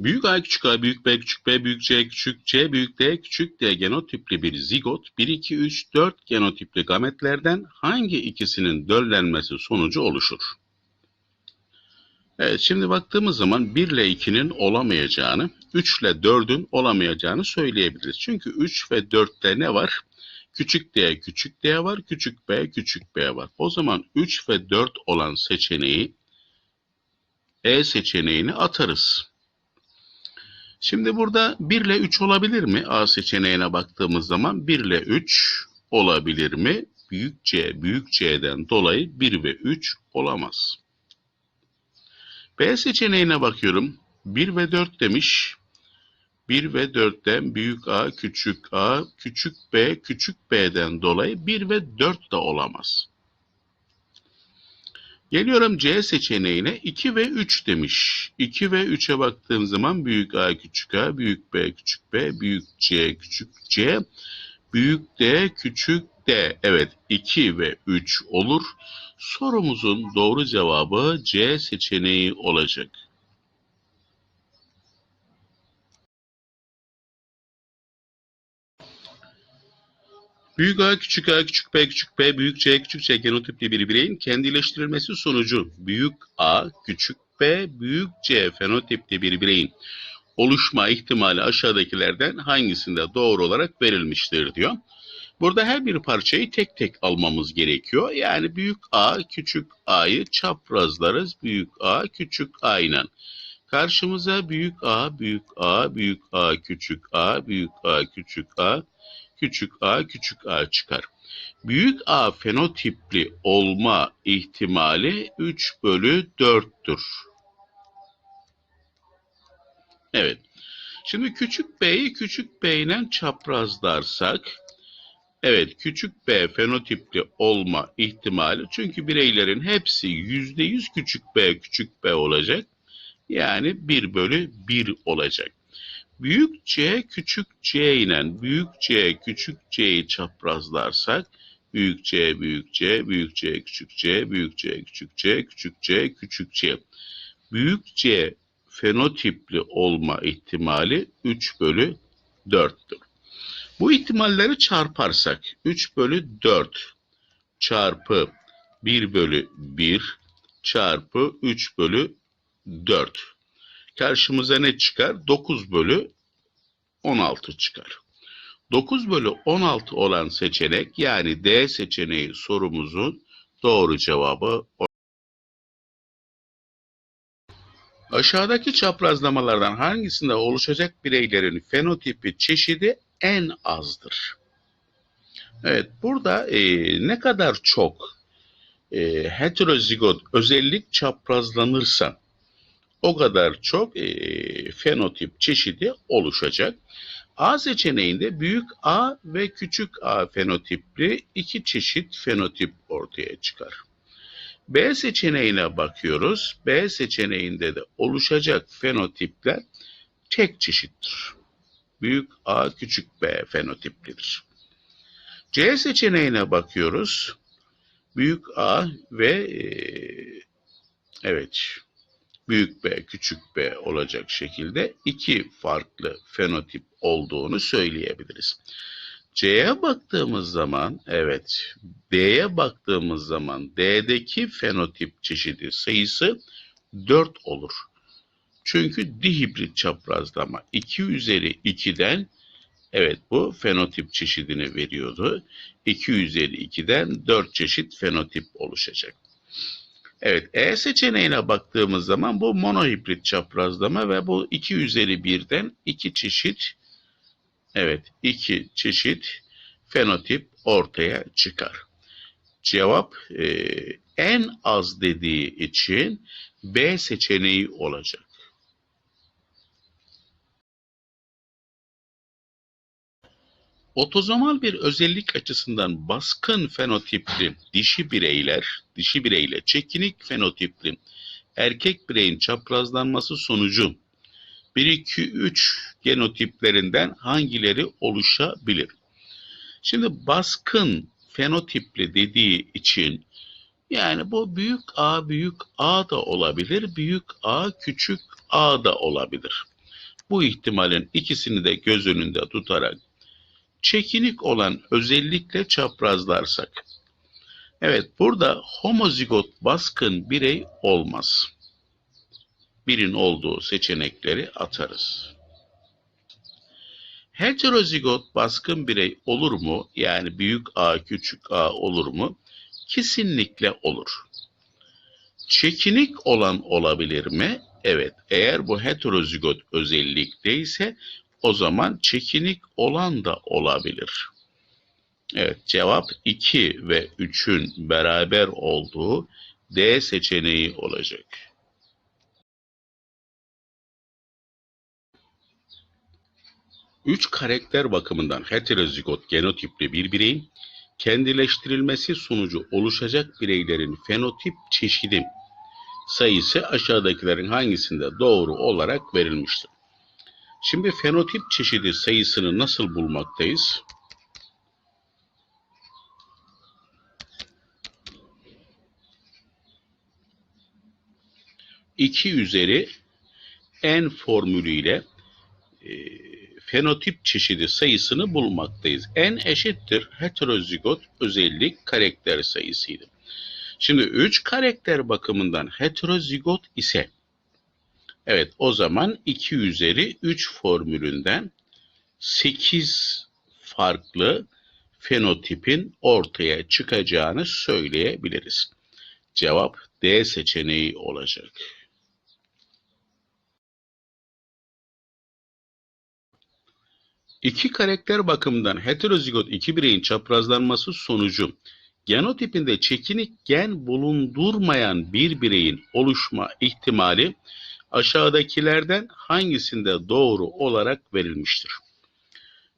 Büyük A küçük A büyük B küçük B büyük C küçük C büyük D küçük D genotipli bir zigot 1 2 3 4 genotipli gametlerden hangi ikisinin döllenmesi sonucu oluşur? Evet şimdi baktığımız zaman 1 ile 2'nin olamayacağını, 3 ile 4'ün olamayacağını söyleyebiliriz. Çünkü 3 ve 4'te ne var? Küçük D, küçük D var, küçük B, küçük B var. O zaman 3 ve 4 olan seçeneği E seçeneğini atarız. Şimdi burada 1 ile 3 olabilir mi? A seçeneğine baktığımız zaman 1 ile 3 olabilir mi? Büyük C, büyük C'den dolayı 1 ve 3 olamaz. B seçeneğine bakıyorum. 1 ve 4 demiş. 1 ve 4'ten büyük A, küçük A, küçük B, küçük B'den dolayı 1 ve 4 de olamaz. Geliyorum C seçeneğine 2 ve 3 demiş. 2 ve 3'e baktığım zaman büyük A, küçük A, büyük B, küçük B, büyük C, küçük C, büyük D, küçük D. Evet 2 ve 3 olur. Sorumuzun doğru cevabı C seçeneği olacak. Büyük A, küçük A, küçük B, küçük B, büyük C, küçük C genotipli bir bireyin kendileştirilmesi sonucu büyük A, küçük B, büyük C fenotipli bir bireyin oluşma ihtimali aşağıdakilerden hangisinde doğru olarak verilmiştir diyor. Burada her bir parçayı tek tek almamız gerekiyor. Yani büyük A, küçük A'yı çaprazlarız. Büyük A, küçük A ile. Karşımıza büyük A, büyük A, büyük A, küçük A, büyük A, küçük A, küçük a küçük a çıkar. Büyük A fenotipli olma ihtimali 3 bölü 4'tür. Evet. Şimdi küçük b'yi küçük b ile çaprazlarsak, evet küçük b fenotipli olma ihtimali çünkü bireylerin hepsi %100 küçük b küçük b olacak. Yani 1 bölü 1 olacak. Büyük C küçük C ile büyük C küçük C'yi çaprazlarsak büyük C büyük C büyük C küçük C büyük C küçük C küçük C küçük C. Büyük C fenotipli olma ihtimali 3 bölü 4'tür. Bu ihtimalleri çarparsak 3 bölü 4 çarpı 1 bölü 1 çarpı 3 bölü 4 karşımıza ne çıkar? 9 bölü 16 çıkar. 9 bölü 16 olan seçenek yani D seçeneği sorumuzun doğru cevabı. Aşağıdaki çaprazlamalardan hangisinde oluşacak bireylerin fenotipi çeşidi en azdır? Evet burada e, ne kadar çok e, heterozigot özellik çaprazlanırsa o kadar çok e, fenotip çeşidi oluşacak. A seçeneğinde büyük A ve küçük A fenotipli iki çeşit fenotip ortaya çıkar. B seçeneğine bakıyoruz. B seçeneğinde de oluşacak fenotipler tek çeşittir. Büyük A, küçük B fenotiplidir. C seçeneğine bakıyoruz. Büyük A ve e, evet büyük B, küçük B olacak şekilde iki farklı fenotip olduğunu söyleyebiliriz. C'ye baktığımız zaman evet D'ye baktığımız zaman D'deki fenotip çeşidi sayısı 4 olur. Çünkü dihibrit çaprazlama 2 üzeri 2'den evet bu fenotip çeşidini veriyordu. 2 üzeri 2'den 4 çeşit fenotip oluşacak. Evet, E seçeneğine baktığımız zaman bu monohibrit çaprazlama ve bu 2 üzeri 1'den 2 çeşit evet 2 çeşit fenotip ortaya çıkar. Cevap e, en az dediği için B seçeneği olacak. Otozomal bir özellik açısından baskın fenotipli dişi bireyler, dişi bireyle çekinik fenotipli erkek bireyin çaprazlanması sonucu 1, 2, 3 genotiplerinden hangileri oluşabilir? Şimdi baskın fenotipli dediği için yani bu büyük A büyük A da olabilir, büyük A küçük A da olabilir. bu ihtimalin ikisini de göz önünde tutarak çekinik olan özellikle çaprazlarsak. Evet burada homozigot baskın birey olmaz. Birin olduğu seçenekleri atarız. Heterozigot baskın birey olur mu? Yani büyük A küçük A olur mu? Kesinlikle olur. Çekinik olan olabilir mi? Evet. Eğer bu heterozigot özellikteyse o zaman çekinik olan da olabilir. Evet cevap 2 ve 3'ün beraber olduğu D seçeneği olacak. Üç karakter bakımından heterozigot genotipli bir bireyin kendileştirilmesi sonucu oluşacak bireylerin fenotip çeşidi sayısı aşağıdakilerin hangisinde doğru olarak verilmiştir? Şimdi fenotip çeşidi sayısını nasıl bulmaktayız? 2 üzeri n formülüyle e, fenotip çeşidi sayısını bulmaktayız. N eşittir heterozigot özellik karakter sayısıydı. Şimdi 3 karakter bakımından heterozigot ise evet o zaman 2 üzeri 3 formülünden 8 farklı fenotipin ortaya çıkacağını söyleyebiliriz. Cevap D seçeneği olacak. İki karakter bakımından heterozigot iki bireyin çaprazlanması sonucu genotipinde çekinik gen bulundurmayan bir bireyin oluşma ihtimali aşağıdakilerden hangisinde doğru olarak verilmiştir?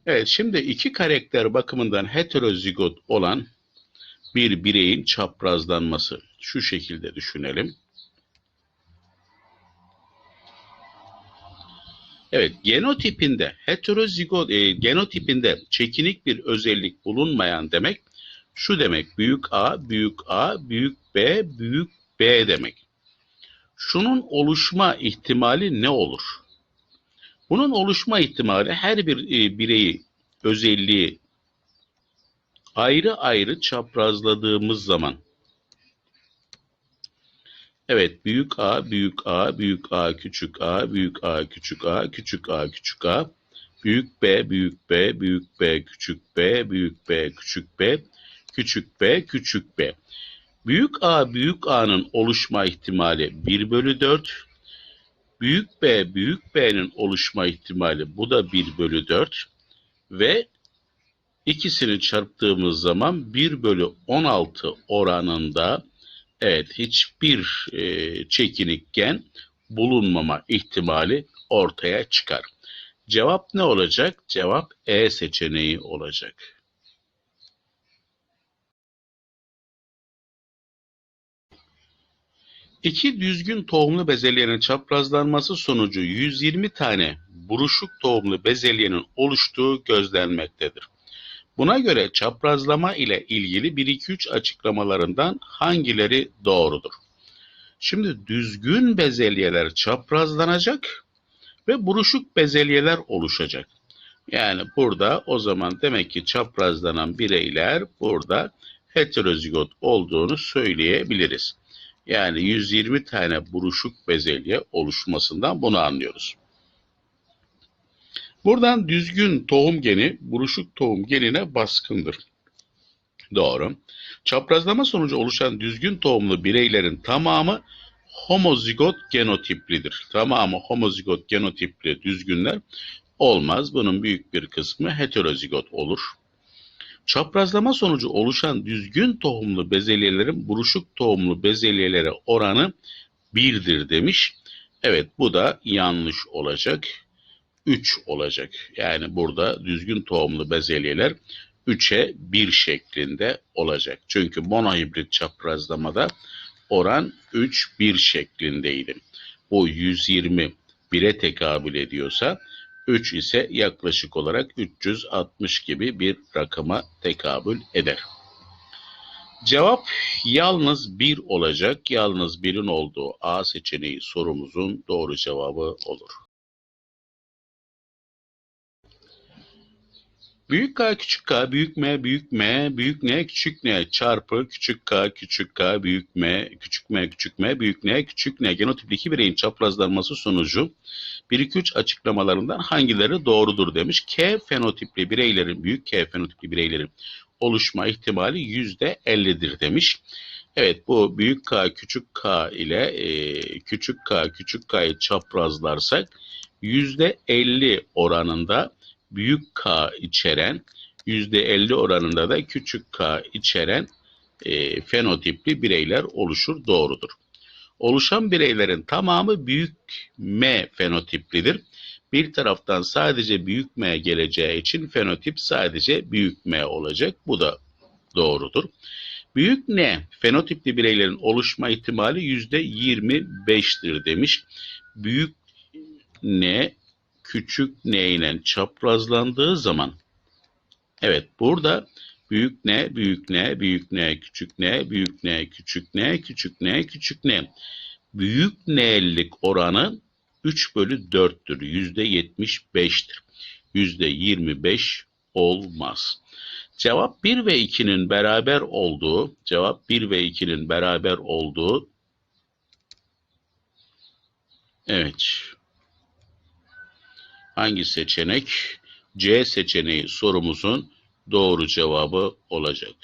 Evet şimdi iki karakter bakımından heterozigot olan bir bireyin çaprazlanması şu şekilde düşünelim. Evet, genotipinde heterozigot e, genotipinde çekinik bir özellik bulunmayan demek şu demek büyük A, büyük A, büyük B, büyük B demek. Şunun oluşma ihtimali ne olur? Bunun oluşma ihtimali her bir e, bireyi özelliği ayrı ayrı çaprazladığımız zaman Evet, büyük A, büyük A, büyük A, küçük A, büyük A, küçük A, küçük A, küçük A, büyük B, büyük B, büyük B, küçük B, büyük B, küçük B, küçük B, küçük B. Büyük A, büyük A'nın oluşma ihtimali 1 bölü 4. Büyük B, büyük B'nin oluşma ihtimali bu da 1 bölü 4. Ve ikisini çarptığımız zaman 1 bölü 16 oranında Evet, hiçbir e, çekinik gen bulunmama ihtimali ortaya çıkar. Cevap ne olacak? Cevap E seçeneği olacak. İki düzgün tohumlu bezelyenin çaprazlanması sonucu 120 tane buruşuk tohumlu bezelyenin oluştuğu gözlenmektedir. Buna göre çaprazlama ile ilgili 1-2-3 açıklamalarından hangileri doğrudur? Şimdi düzgün bezelyeler çaprazlanacak ve buruşuk bezelyeler oluşacak. Yani burada o zaman demek ki çaprazlanan bireyler burada heterozigot olduğunu söyleyebiliriz. Yani 120 tane buruşuk bezelye oluşmasından bunu anlıyoruz. Buradan düzgün tohum geni buruşuk tohum genine baskındır. Doğru. Çaprazlama sonucu oluşan düzgün tohumlu bireylerin tamamı homozigot genotiplidir. Tamamı homozigot genotipli düzgünler olmaz. Bunun büyük bir kısmı heterozigot olur. Çaprazlama sonucu oluşan düzgün tohumlu bezelyelerin buruşuk tohumlu bezelyelere oranı birdir demiş. Evet bu da yanlış olacak. 3 olacak. Yani burada düzgün tohumlu bezelyeler 3'e 1 şeklinde olacak. Çünkü monohibrit çaprazlamada oran 3 1 şeklindeydi. Bu 120 1'e tekabül ediyorsa 3 ise yaklaşık olarak 360 gibi bir rakama tekabül eder. Cevap yalnız 1 olacak. Yalnız 1'in olduğu A seçeneği sorumuzun doğru cevabı olur. Büyük K küçük K büyük M büyük M büyük N küçük N çarpı küçük K küçük K büyük M küçük M küçük M büyük N küçük N genotipli iki bireyin çaprazlanması sonucu 1 2 3 açıklamalarından hangileri doğrudur demiş. K fenotipli bireylerin büyük K fenotipli bireylerin oluşma ihtimali %50'dir demiş. Evet bu büyük K küçük K ile e, küçük K küçük K'yı çaprazlarsak %50 oranında büyük K içeren %50 oranında da küçük K içeren e, fenotipli bireyler oluşur doğrudur. Oluşan bireylerin tamamı büyük M fenotiplidir. Bir taraftan sadece büyük M geleceği için fenotip sadece büyük M olacak. Bu da doğrudur. Büyük N fenotipli bireylerin oluşma ihtimali %25'tir demiş. Büyük N küçük N ile çaprazlandığı zaman evet burada büyük N, büyük N, büyük N, küçük N, büyük N, küçük N, küçük N, küçük N. Büyük N'lik oranı 3 bölü 4'tür. Yüzde 75'tir. Yüzde 25 olmaz. Cevap 1 ve 2'nin beraber olduğu, cevap 1 ve 2'nin beraber olduğu, evet, hangi seçenek? C seçeneği sorumuzun doğru cevabı olacak.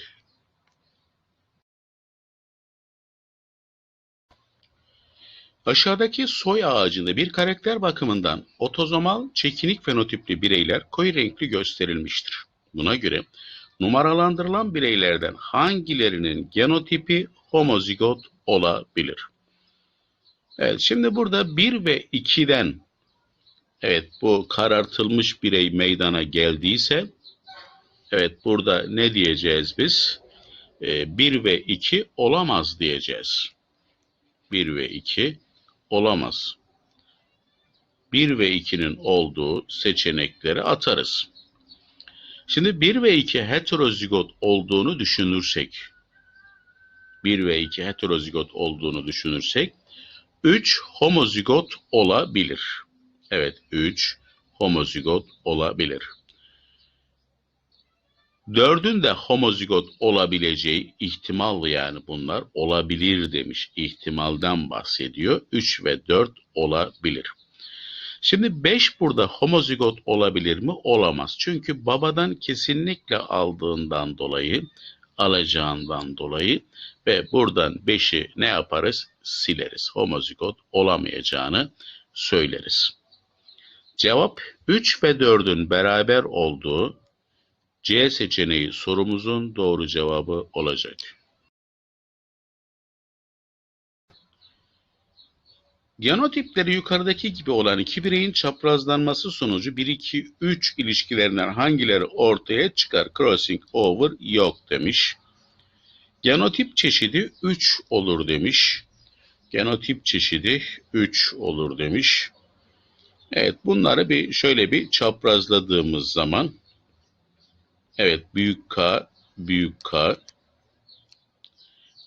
Aşağıdaki soy ağacında bir karakter bakımından otozomal çekinik fenotipli bireyler koyu renkli gösterilmiştir. Buna göre numaralandırılan bireylerden hangilerinin genotipi homozigot olabilir? Evet, şimdi burada 1 ve 2'den evet bu karartılmış birey meydana geldiyse evet burada ne diyeceğiz biz? Ee, 1 ve 2 olamaz diyeceğiz. 1 ve 2 olamaz. 1 ve 2'nin olduğu seçenekleri atarız. Şimdi 1 ve 2 heterozigot olduğunu düşünürsek, 1 ve 2 heterozigot olduğunu düşünürsek, 3 homozigot olabilir. Evet, 3 homozigot olabilir. 4'ün de homozigot olabileceği ihtimal yani bunlar olabilir demiş. İhtimalden bahsediyor. 3 ve 4 olabilir. Şimdi 5 burada homozigot olabilir mi? Olamaz. Çünkü babadan kesinlikle aldığından dolayı, alacağından dolayı ve buradan 5'i ne yaparız? Sileriz. Homozigot olamayacağını söyleriz. Cevap 3 ve 4'ün beraber olduğu C seçeneği sorumuzun doğru cevabı olacak. Genotipleri yukarıdaki gibi olan iki bireyin çaprazlanması sonucu 1-2-3 ilişkilerinden hangileri ortaya çıkar? Crossing over yok demiş. Genotip çeşidi 3 olur demiş. Genotip çeşidi 3 olur demiş. Evet bunları bir şöyle bir çaprazladığımız zaman evet büyük K, büyük K,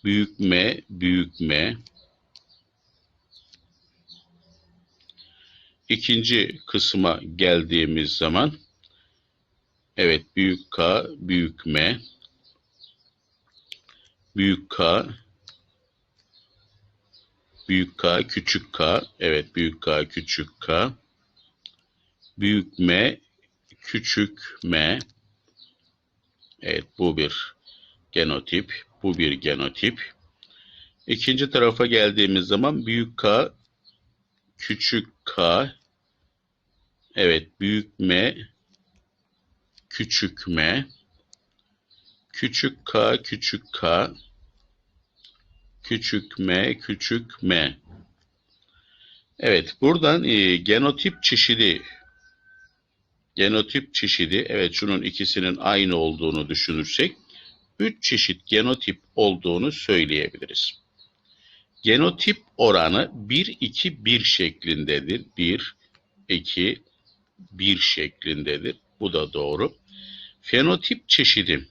büyük M, büyük M, İkinci kısma geldiğimiz zaman evet büyük K, büyük M, büyük K, büyük K, küçük K, evet büyük K, küçük K, büyük M, küçük M, evet bu bir genotip, bu bir genotip. İkinci tarafa geldiğimiz zaman büyük K, küçük K, Evet, büyük M, küçük M, küçük K, küçük K, küçük M, küçük M. Evet, buradan e, genotip çeşidi, genotip çeşidi, evet şunun ikisinin aynı olduğunu düşünürsek, üç çeşit genotip olduğunu söyleyebiliriz. Genotip oranı 1-2-1 şeklindedir. 1, 2, 1 şeklindedir. Bu da doğru. Fenotip çeşidi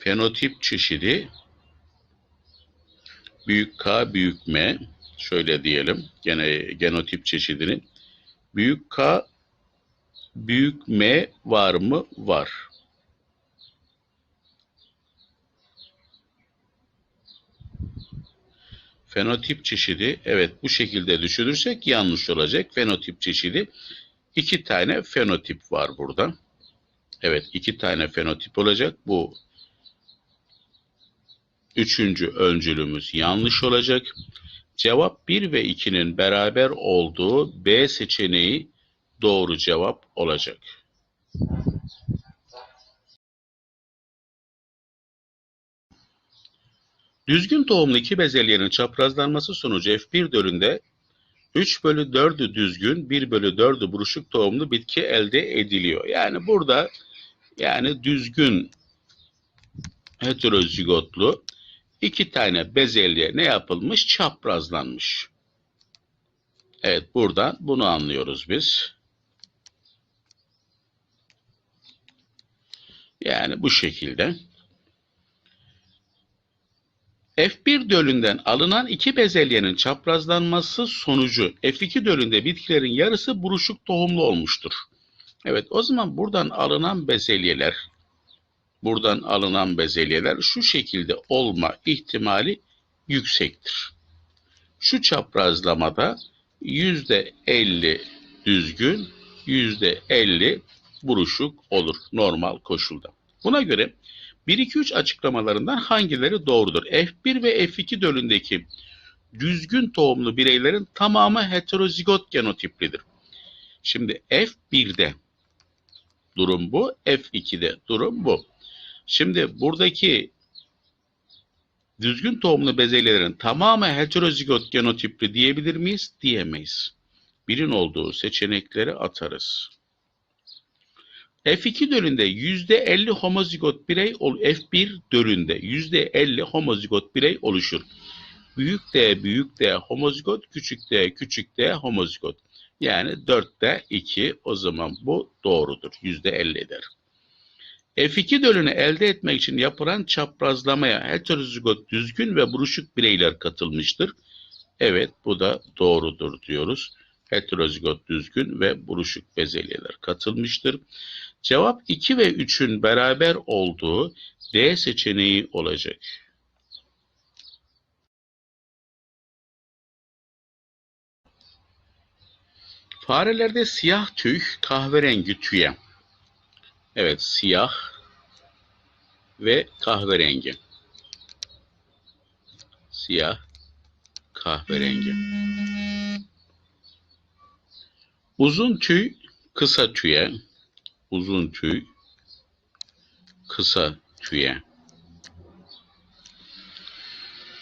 fenotip çeşidi büyük K büyük M şöyle diyelim gene genotip çeşidini büyük K Büyük M var mı? Var. Fenotip çeşidi evet bu şekilde düşünürsek yanlış olacak. Fenotip çeşidi iki tane fenotip var burada. Evet iki tane fenotip olacak. Bu üçüncü öncülümüz yanlış olacak. Cevap 1 ve 2'nin beraber olduğu B seçeneği doğru cevap olacak. Düzgün tohumlu iki bezelyenin çaprazlanması sonucu F1 dölünde 3 bölü 4'ü düzgün, 1 bölü 4'ü buruşuk tohumlu bitki elde ediliyor. Yani burada yani düzgün heterozigotlu iki tane bezelye ne yapılmış? Çaprazlanmış. Evet buradan bunu anlıyoruz biz. Yani bu şekilde. F1 dölünden alınan iki bezelyenin çaprazlanması sonucu F2 dölünde bitkilerin yarısı buruşuk tohumlu olmuştur. Evet o zaman buradan alınan bezelyeler buradan alınan bezelyeler şu şekilde olma ihtimali yüksektir. Şu çaprazlamada %50 düzgün, %50 buruşuk olur normal koşulda. Buna göre 1-2-3 açıklamalarından hangileri doğrudur? F1 ve F2 dölündeki düzgün tohumlu bireylerin tamamı heterozigot genotiplidir. Şimdi F1'de durum bu, F2'de durum bu. Şimdi buradaki düzgün tohumlu bezelyelerin tamamı heterozigot genotipli diyebilir miyiz? Diyemeyiz. Birin olduğu seçenekleri atarız. F2 dölünde %50 homozigot birey, F1 dölünde %50 homozigot birey oluşur. Büyük D, büyük D homozigot, küçük D, küçük D homozigot. Yani 4'te 2 o zaman bu doğrudur. %50 eder. F2 dölünü elde etmek için yapılan çaprazlamaya heterozigot düzgün ve buruşuk bireyler katılmıştır. Evet bu da doğrudur diyoruz. Heterozigot düzgün ve buruşuk bezelyeler katılmıştır. Cevap 2 ve 3'ün beraber olduğu D seçeneği olacak. Farelerde siyah tüy, kahverengi tüye. Evet, siyah ve kahverengi. Siyah, kahverengi. Uzun tüy, kısa tüye. Uzun tüy, kısa tüye.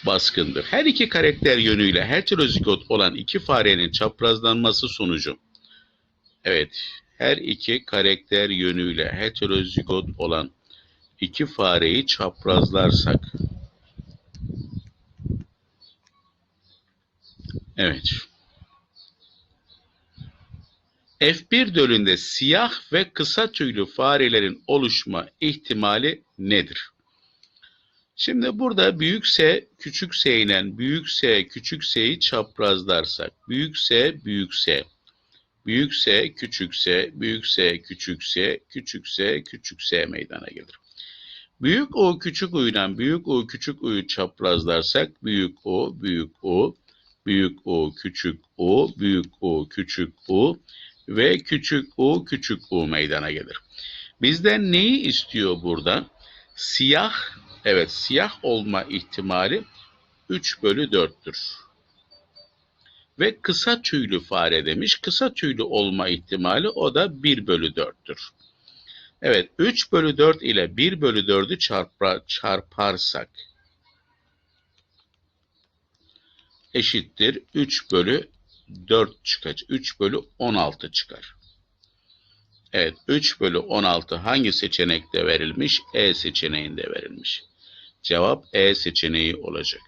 Baskındır. Her iki karakter yönüyle heterozigot olan iki farenin çaprazlanması sonucu. Evet, her iki karakter yönüyle heterozigot olan iki fareyi çaprazlarsak. Evet. F1 dölünde siyah ve kısa tüylü farelerin oluşma ihtimali nedir? Şimdi burada büyük S, küçük S ile büyük S, küçük S'yi çaprazlarsak, büyük S, büyük S, büyük S, küçük S, büyük S, küçük S, küçük S, küçük S meydana gelir. Büyük O, küçük U ile büyük O, küçük U'yu çaprazlarsak, büyük O, büyük O, büyük O, küçük O, büyük O, küçük O ve küçük U, küçük U meydana gelir. Bizden neyi istiyor burada? Siyah, evet siyah olma ihtimali 3 bölü 4'tür. Ve kısa tüylü fare demiş. Kısa tüylü olma ihtimali o da 1 bölü 4'tür. Evet 3 bölü 4 ile 1 bölü 4'ü çarpa, çarparsak eşittir 3 bölü 4 çıkacak. 3 bölü 16 çıkar. Evet 3 bölü 16 hangi seçenekte verilmiş? E seçeneğinde verilmiş. Cevap E seçeneği olacak.